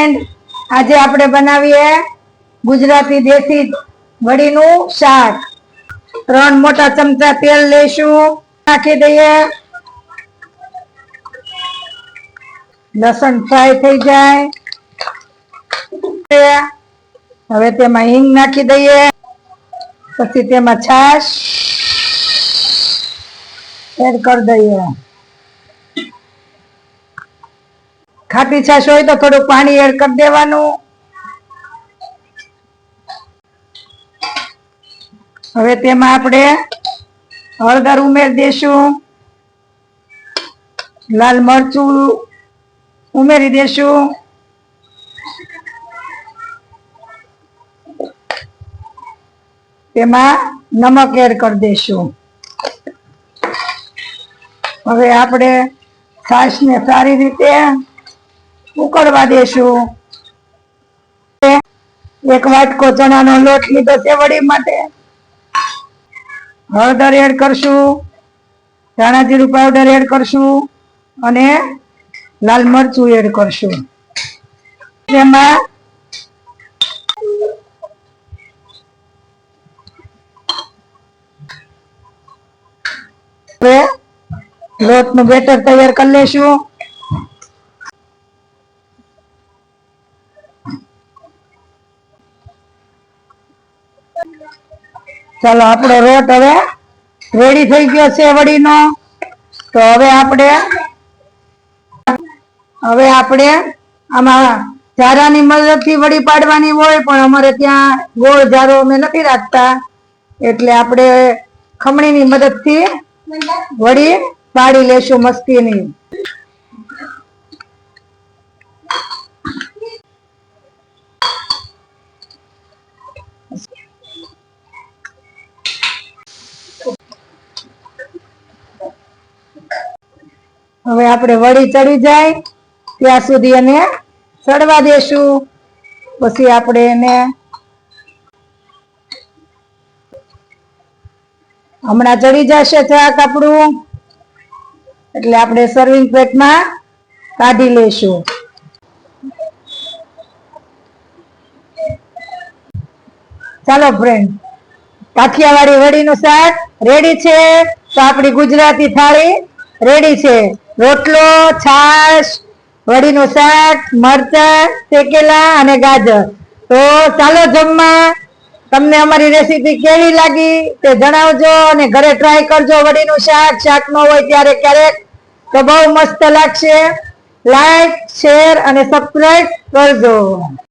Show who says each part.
Speaker 1: Friend આજે આપણે બનાવીએ ગુજરાતી દેશી વડીનું શાક. ત્રણ મોટા ચમચા તેલ લઈશું, નાખી દઈએ. લસણ ફ્રાય થઈ જાય. હવે તેમાં હિંગ નાખી દઈએ. પછી તેમાં છાશ એડ કરી દઈએ. ખાટી છાશ હોય તો થોડું પાણી એડ કરી દેવાનું. હવે તેમાં આપણે હળદર ઉમેરી દેશું. લાલ મરચું ઉમેરી દેશું. તેમાં નમક એડ કરી દેશું. હવે આપણે છાશને સારી રીતે ઉકળવા દેશું. એક વાટકો ચણાનો લોટ લીધો છે વડી માટે. હળદર એડ કરશું. ધાણા જીરું પાવડર એડ કરશું અને લાલ મરચું એડ કરશું. તેમાં લોટનું બેટર તૈયાર કરી લેશું. ચાલો, આપણો રોટ હવે રેડી થઈ ગયો છે વડીનો. તો હવે આપણે હવે આપણે આમાં જારાની મદદથી વડી પાડવાની હોય, પણ અમારે ત્યાં ગોળ જારો અમે નથી રાખતા. એટલે આપણે ખમણીની મદદથી વડી પાડી લેશું મસ્તીની. હવે આપણે વળી ચડી જાય, ત્યાં સુધી એને ચડવા દેશું. પછી આપણે એને હમણાં ચડી જશે શાક આપણું એટલે આપણે સર્વિંગ પ્લેટમાં કાઢી લેશું ચાલો ફ્રેન્ડ કાઠિયાવાડી વડીનું શાક રેડી છે? તો આપણી ગુજરાતી થાળી રેડી છે. રોટલો, છાશ, વડીનું શાક, મરચા, શેકેલા અને ગાજર. તો ચાલો જમવા. તમને અમારી રેસીપી કેવી લાગી તે જણાવજો અને ઘરે ટ્રાય કરજો વડીનું શાક. શાક ન હોય ત્યારે ક્યારેક. તો બહુ મસ્ત લાગશે. લાઈક શેર અને સબસ્ક્રાઈબ કરજો.